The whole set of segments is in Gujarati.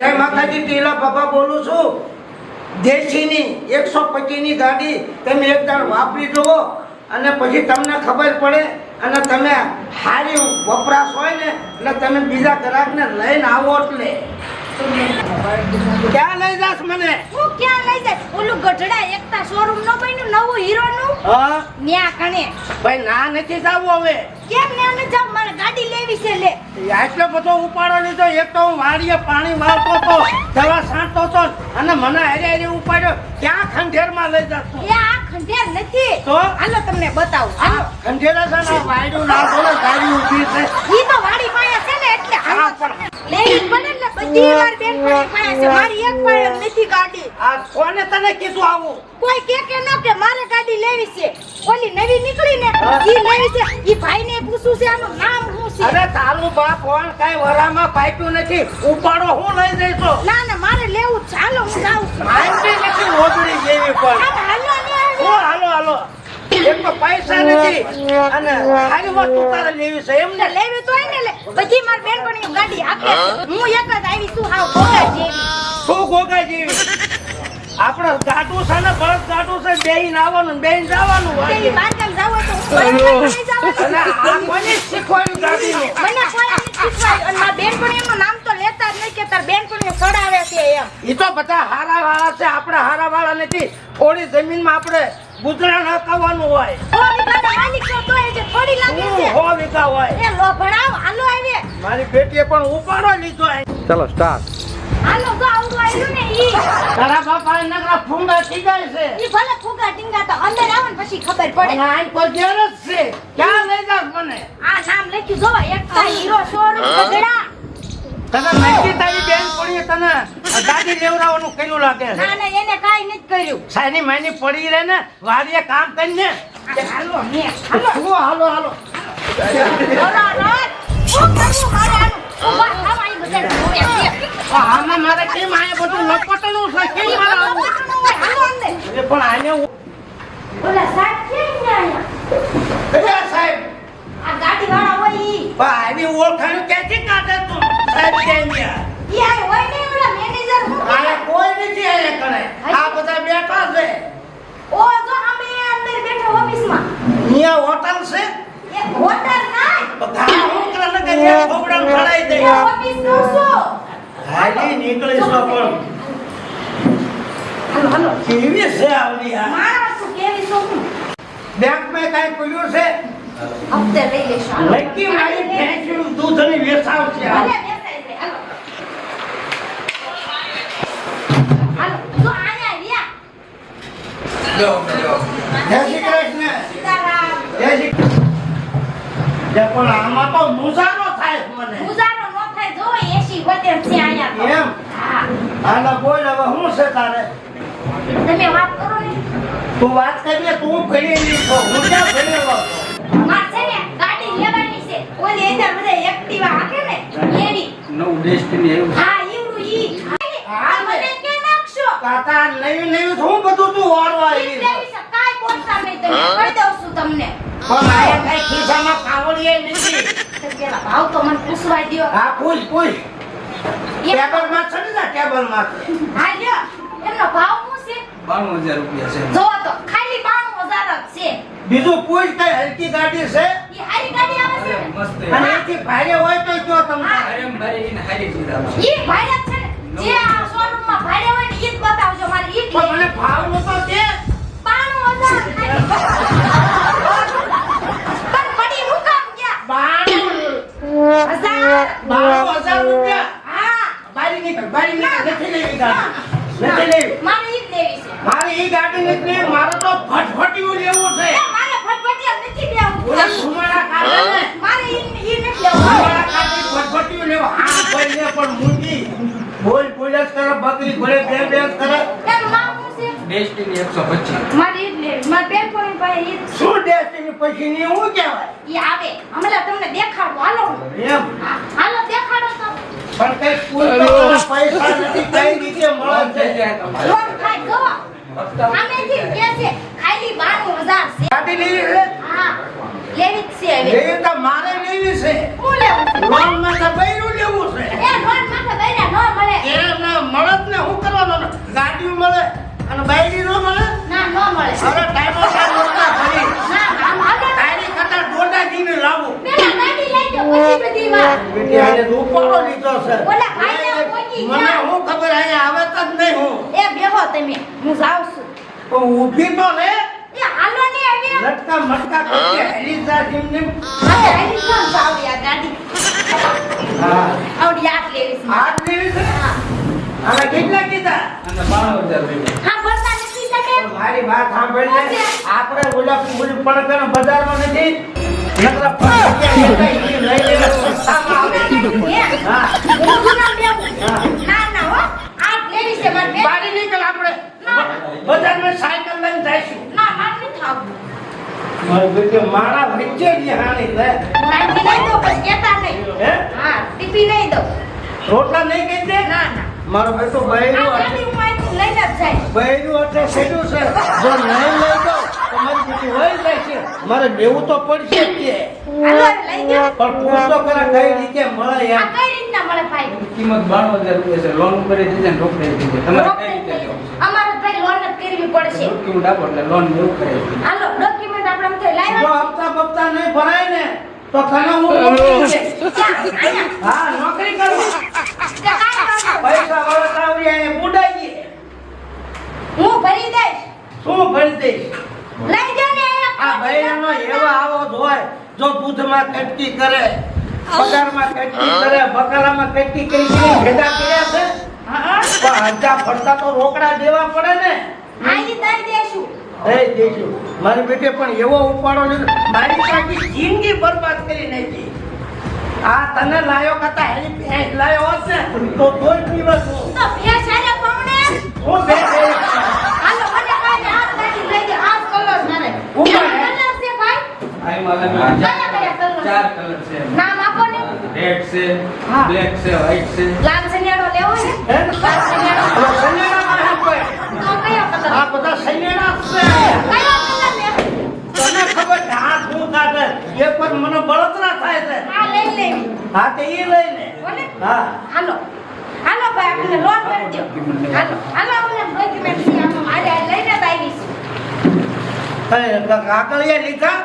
જય માતાજી, ટીલા બાબા બોલું છું. દેશીની એકસો પચીસની ગાડી તમે એક દાડ વાપરી જુઓ અને પછી તમને ખબર પડે અને તમે સારી વપરાશ હોય ને એટલે તમે બીજા ગ્રાહકને લઈને આવો એટલે. ક્યાં લઈ જાસ મને? હું ક્યાં લઈ જાય ઓલું ગઢડા એકતા શોરૂમ નો બન્યું નવું હીરો નું હા. ન્યા કણે. ભાઈ ના નથી જવું હવે. કેમ ને અમે જાવ? મારે ગાડી લેવી છે લે. આટલો બધો ઉપાડો લીધો એક તો હું વાડીએ પાણી વાળતો તો દવા છાંટતો તો અને મને હેરે હેરે ઉપાડ્યો. ક્યાં ખંડેરમાં લઈ જાસ એ આ ખંડેર નથી. તો? હાલો તમને બતાવું. હાલો. ખંડેર છે ને વાયડું ના બોલે ગાડી ઊભી છે. ઈ તો વાડી પાસે છે ને એટલે હા, છે. મારી એક નથી ગાડી. આ કોને તને કીધું આવું? કોઈ કે કે ન કે મારે ગાડી લેવી છે. ઓલી નવી નીકળી ને હા. ઈ લેવી છે. ઈ ભાઈ પૂછું છે આનું નામ શું છે? અરે તારું બાપ કોણ કઈ વરામાં પાક્યું નથી. ઉપાડો હું લઈ જઈશો. ના ના મારે લેવું ચાલો હું જાઉં છું. નથી ઓગળી જેવી પણ આમ હાલો ને હાલો. હું હાલો હાલો એક તો પૈસા નથી. અને સારી વસ્તુ તારે લેવી છે એમ ને ને લેવી તો ને લે. બધી મારી બેનપણીઓ ગાડી આપે હું? એક જ આવી છું હાવ ભોગા જેવી. શું ગોગા જેવી? આપણે ગાડું છે ને બળદ ગાડું છે બેહીને આવવાનું ને બેહીને જવાનું તે ઈ જાવ તો હું બરાબર નહીં જાઉં. અને આ કોને શીખવાડ્યું ગાડીનું. મને કોઈ શીખવાડ્યું. અને મારી બેનપણીઓનું નામ તો લેતા જ નહીં કે તાર છે એમ. એ તો બધા હારા વાળા છે. આપણે હારા વાળા નથી. થોડી જમીનમાં આપણે ગુજરાન હકાવવાનું હોય. સો વીઘાના માલિક છો તોય જે થોડી લાગે છે. હો વીઘા હોય. એ લોભડાવ હાલો આવે મારી બેટીએ પણ ઉપાડો લીધો અહીં. ચલો સ્ટાર્ટ હાલો તો આવડું આવ્યું ને ઈ. તારા બાપા નકરા ફૂંગા જાય છે. ઈ ભલે ફૂંગા ટીંગા તો અંદર આવે ને પછી ખબર પડે. આઈ પર ઘેર છે. ક્યાં લઈ જાસ મને? આ નામ લખ્યું જો એકતા હીરો શોરૂમ ગઢડા તને નક્કી તારી બેન પડી તને દાદી લેવડાવવાનું કર્યું લાગે ના ના એને કાઈ નથી કર્યું. સાની માની પડી રહે ને વાડીએ કામ કરીને. હાલો ને હાલો. હાલો હાલો. મારે કેમ આ બધું છે? કેમ મારે પણ આને ઓલા સાહેબ કેમ ને સાહેબ. આ ગાડી વાળા હોય પણ આવી ઓળખાણ ક્યાંથી કાઢે તું? સાહેબ કેમ ગયા ઈ હોય ને ઓલા મેનેજર હું કે? કોઈ નથી આયા કરે. આ બધા બેઠા છે. ઓ જો અમે અંદર બેઠા ઓફિસમાં. અહીંયા હોટલ છે? એ હોટલ નાય બધા છોકરા લગે એક ખોબડામાં ખડાઈ દે. ઓફિસનું શું? હાલી નીકળીશ પણ. હાલો હાલો. કેવી છે આવડી આ? માણસ શું કેવી શું? બેંક મેં કાંઈ પડ્યું છે? હપ્તે લઈ લેશું. હાલો મારી ભેંસનું દૂધની વેચાવ છે જય શ્રી કૃષ્ણ. જય શ્રી પણ આમાં તો મુસારો થાય મને. ગુજારો નો થાય જો એસી વધે છે આયા એમ? હા. આના બોલ હવે શું છે તારે? તમે વાત કરો ને. તું વાત કરીએ તું ભણેલી છો હું ક્યાં ભણેલો માર છે ને ગાડી લેવાની છે. ઓલી અંદર બધા એક્ટિવા હાકે ને એની. નવું ડેસ્ટિની આવ્યું. હા ઈવડું ઈ. આ મને કે નાખશો? કાકા નવી નવી શું બધું તું વાળવા આવી છે? લેવી છે કાઈ બોલતા તમે દઉં છું તમને. પણ આ કઈ ખિસ્સામાં કાવડીએ નથી તો પેલા ભાવ તો મને પૂછવા દ્યો. હા પૂછ પૂછ. ટેબલમાં ચડી જા ટેબલમાં હા લ્યો એમનો ભાવ શું છે? બાણું રૂપિયા છે. જોવો તો ખાલી 92000 જ છે. બીજું પૂછ કઈ હલકી ગાડી છે? ઈ હારી ગાડી આવે છે મસ્ત. અને એથી ભારે હોય તો તમને? હારી ચીજ ઈ ભાઈ છે જે આ શોરૂમમાં ભાડે હોય ને ઈ જ બતાવજો. મારે ઈ પણ મને. ભાવ નતો મારે તો ફટફટિયું છે મારે ફટફટિયા નથી લેવું ઓલા ઈ નથી લેવું પણ મૂંગી બોલ પોલીસ કરે બકરી ઘોડે બે બે કરે ડેસ્ટિની એકસો પચીસ મારે ઈ જ લેવી મારી પાસે ઈ શું ડેસ્ટિની પછી ની હું કહેવાય? ઈ આવે. હમણાં તમને દેખાડું. હાલો. એમ? હાલો દેખાડો તો. પણ કઈ પૂછતો પૈસા નથી કઈ રીતે મળે છે? લોન થાય જો સામેથી કે છે ખાલી 92000 છે. ગાડી લેવી છે? હા લેવી જ છે હવે. લેવી તો મારે લેવી છે. હું લેવું લોનમાં તો બૈરું લેવું છે. એ લોન માથે બૈરા ન મળે. એમ મળે. અરે ટાઈમો ટાઈમ રોટલા ભરી. ના ને. તારી કરતા દોઢા જીવી લાવું. પેલા ગાડી લઈ જાઓ, પછી બધી વાત. બેટી રૂપાળો લીધો છે? ઓલા ભાઈને પહોંચી મને હું ખબર અહીંયા આવે તો જ નહીં હું. એ બેહો તમે હું જાઉં છું. તો ઊભી તો લે એ હાલો ને હવે. લટકા મટકા કરી હેલી જા જેમ જેમ. મારે હાલી કોણ જાવ યાર ગાડી. હા. આવડી યાદ લેવી છે આટ લેવી છે હા કેટલા કીધા? અને બાણું હજાર રૂપિયા હા બોલતા નથી તમે પણ મારી વાત સાંભળ લે આપણે ગુલાબ ઓલી પણ કરે બજારમાં નથી નકરા લઈ લઈને સસ્તામાં આવે. હા. ના ના હો. આ લેવી છે મારે બે. બારી નીકળ આપણે. બજારમાં સાયકલ લઈને જઈશું. ના મારે નથી થાવું મારી બેટે મારા વચ્ચે જ હાણી લે. નાખી નહીં દો પછી કેતા નહીં. હે? હા ટીપી નહીં દો. રોટલા નહીં કહી દે ના ના. મારો બેટો આ હું અહીંથી લઈને જ જઈશ બૈરું એટલે સેડું છે. જો નહીં લઈ દઉં તો મારી બેટી વહી જાય છે. મારે લેવું તો પડશે જ પણ પૂછતો ખરા કઈ રીતે મળે આ યાર કઈ રીતના મળે ભાઈ? કિંમત બાણું હજાર રૂપિયા છે. લોન ઉપર દીધી ને રોકડે દીધી તમારે કઈ રીતે લેવું છે? અમારે ભાઈ લોન જ કરવી પડશે. ડોક્યુમેન્ટ આપો એટલે લોન એવું કરે હાલો ડોક્યુમેન્ટ આપણે જો હપ્તા બપ્તા નહીં ભરાય ને તો તને હું નોકરી કરું. પૈસા વાળા તાવડી અહીંયા બુડાઈ ગઈ હું ભરી દઈશ. શું ભરી દઈશ? લઈ ને આ બૈરાનો એવો આવો જ હોય જો દૂધમાં કટકી કરે પગારમાં કટકી કરે બકરામાં કટકી કરી કરી ભેગા કર્યા છે હા પણ હજા ફરતા તો રોકડા દેવા પડે ને. આઈ દઈ દેશું. દઈ દેશું. મારી બેટે પણ એવો ઉપાડો લીધો. મારી પાકી જિંદગી બરબાદ કરી નાખી. આ તને લાયો કતા હેલી ભેંસ લાયો હશે? તો કોઈ દિવસ તો ભેંસ આને પાઉને હું ભેંસ લઈ હાલો મને કાંઈ હાથ ગાડી લઈ દે આ કલર મારે ઉપર હે? કલર છે ભાઈ? આ મારા કયા કયા ચાર કલર છે. નામ આપો ને. રેડ છે બ્લેક છે વ્હાઈટ છે. લાલ સનિયાળો લેવો છે? હે? લાલ સનિયાળો હવે સૈન્યના માં કોઈ તો કયો કલર આ બધા સૈન્યના છે. કયો કલર લે તને ખબર હાથ હું કાઢે એ પર મને બળતરા થાય છે. આ લઈ લેવી હા તે ઈ લઈ લે. હા હાલો. હાલો ભાઈ આપણે લોન કરી દો હાલો. હાલો આપણે ડોક્યુમેન્ટ છે આમાં મારે આ લઈને જ આવી છું એ કાગળિયા લીધા?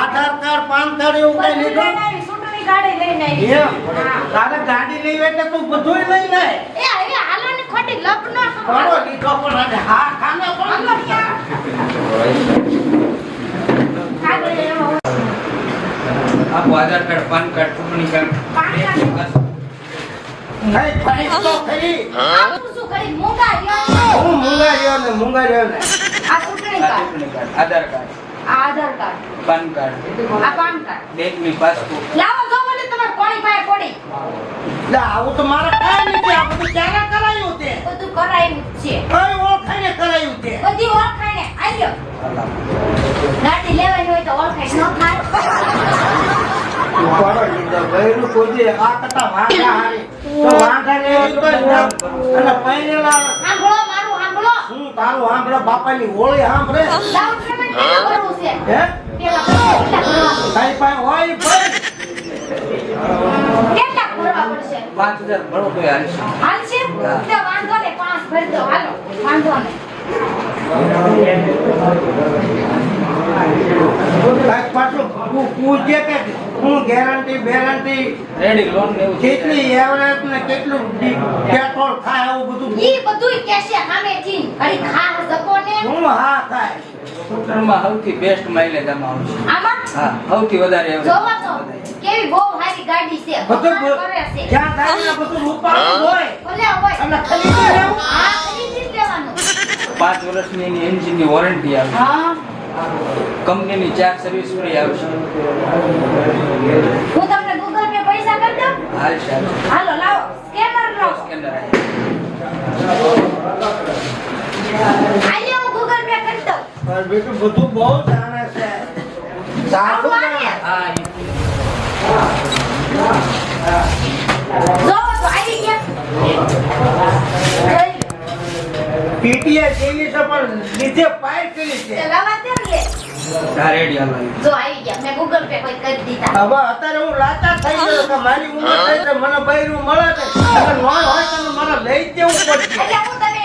આધાર કાર્ડ પાન કાર્ડ એવું કઈ લીધું. તારે ગાડી લેવી એટલે તું બધુંય લઈ લે. એ હવે હાલો ખોટી લપ કરો. લીધો પણ હા ખાને આપો આધાર કાર્ડ પાન કાર્ડ ચૂંટણી કાર્ડ. PAN card. હું મૂંગા રહ્યો ને મૂંગા રહ્યો ને. આ ચૂંટણી આ કાર્ડ? ચૂંટણી કાર્ડ. આધાર કાર્ડ. આ આધાર કાર્ડ. PAN card. આ પાન કાર્ડ. બેંકની પાસબુક લાવો જો મને તમારે કોની પાસે પડી લે આવું તો મારે કાંઈ નથી આ બધું ક્યારે કરાયું તે? બધું કરાયું છે. કઈ ઓળખાઈને કરાયું તે? બધી ઓળખાણે આલ્યો. ગાડી લેવાની હોય તો ઓળખાઈ ન થાય. આ હારી. તો. અને તારું સાંભળે બાપાની હોળી સાંભળે? ડાઉન પેમેન્ટ કરવું છે હે? પેલા કેટલા ભરવા તારી પાસે હોય કેટલા ભરવા પડશે? પાંચ હજાર ભરો તો હાલશે. હાલશે? તો વાંધો ને પાંચ ભરી દો. હાલો વાંધો ને પાછું પૂ- કે હું ગેરંટી બેરંટી રેડી લોન ને એવું કેટલી એવરેજ ને કેટલું પેટ્રોલ ખાય એવું બધું? ઈ બધું કેશે સામેથી અરે ખા શકો ને. હું હા ખાય સ્કૂટરમાં સૌથી બેસ્ટ માઇલેજ આમાં આવશે. આમાં? હા સૌથી વધારે average. જોવો તો કેવી બહુ સારી ગાડી છે બધું કરે છે. જ્યાં ગાડી ને બધું રૂપાળું હોય ભલે હોય. અને ખરીદી લેવું. હા ખરીદી લેવાનું. પાંચ વર્ષની એની એન્જિનની વોરંટી આવે. હા. કંપનીની ચાર સર્વિસ ફ્રી આવશે. હું તમને ગૂગલ પે પૈસા કરી દઉં? હાલ સાહેબ. હાલો લાવો. સ્કેનર લાવો. સ્કેનર આયો ગૂગલ પે કરી દઉં. પણ બેટું બધું બહુ જાણે છે. સાચું. હા જો તો આવી ગયા. જોઈ લો. છે પણ લીધે પાય કરી છે. લાવા દે ને લે. હા રેડી હાલો. જો આવી ગયા. મેં ગૂગલ પે કોઈ કરી દીધા. હવે અત્યારે હું લાચાર થઈ ગયો કે મારી ઉંમર થઈ છે મને બૈરું મળે છે. એટલે ન હોય તો મારે લઈ જવું દેવું પડશે. એટલે હું તમે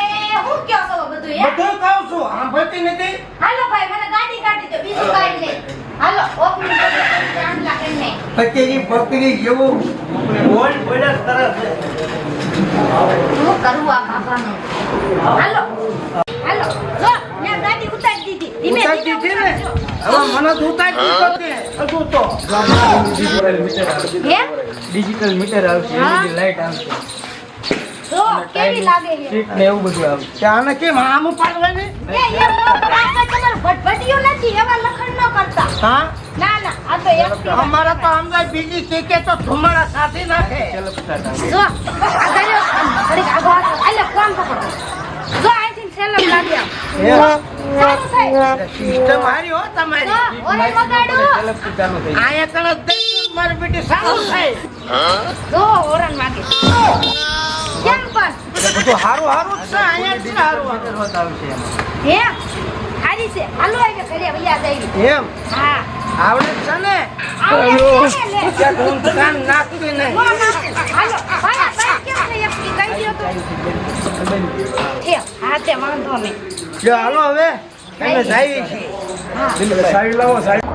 હું કયો છો? બધું યાર. બધું કહું છું સાંભળતી નથી. હાલો ભાઈ મને ગાડી કાઢી દો બીજું કાંઈ નહીં. હાલો ઓપનિંગ કરી લાગે કરીને કચેરી બકરી જેવો બોલ બોલ કરે છે. શું કરવું આ બાબાનું? હાલો હાલો જો મેં ગાડી ઉતારી દીધી. ધીમે ઉતારી ધીમે દીધી ને? હવે મને તો ઉતારી દીધો તો. ડિજિટલ મીટર આવશે. હે? ડિજિટલ મીટર આવશે હા. લાઈટ આવશે. જો કેવી લાગે છે? સીટ ને એવું બધું આવશે ત્યાં કેમ આમ પાડવાની એ એમ ન રાખો તમારે નથી એવા લખણ ન કરતા. હા? ના ના આ તો એક અમારા તો અંદર બીજી ટીકે તો ધુમાડા સાથે નાખે. જો આ કર્યો ઘડીક આગો હાથ. પકડો. જો અહીંથી સેલમ લાવી આવ સિસ્ટમ હારી હો તમારી. ઓરે મગાડું. આયા કણ દઈ મારી બેટી સારું થાય. જો ઓરન કેમ પણ બધું હારું હારું જ છે અહીંયા જ છે હારું. આવશે એમાં. હે? હારી છે. હાલો આવી ઘરે ભૈયા જઈ એમ? હા. આવડે છે ને? હાલો છે ને, લે. ત્યાં નાખતી નહીં. હાલો. ભાઈ ભાઈ કેમ છે એક કહી દ્યો તો. એ હા તે વાંધો નહીં. જો હાલો હવે. તમે જાય છીએ હા. સાઈડ લાવો સાઈડ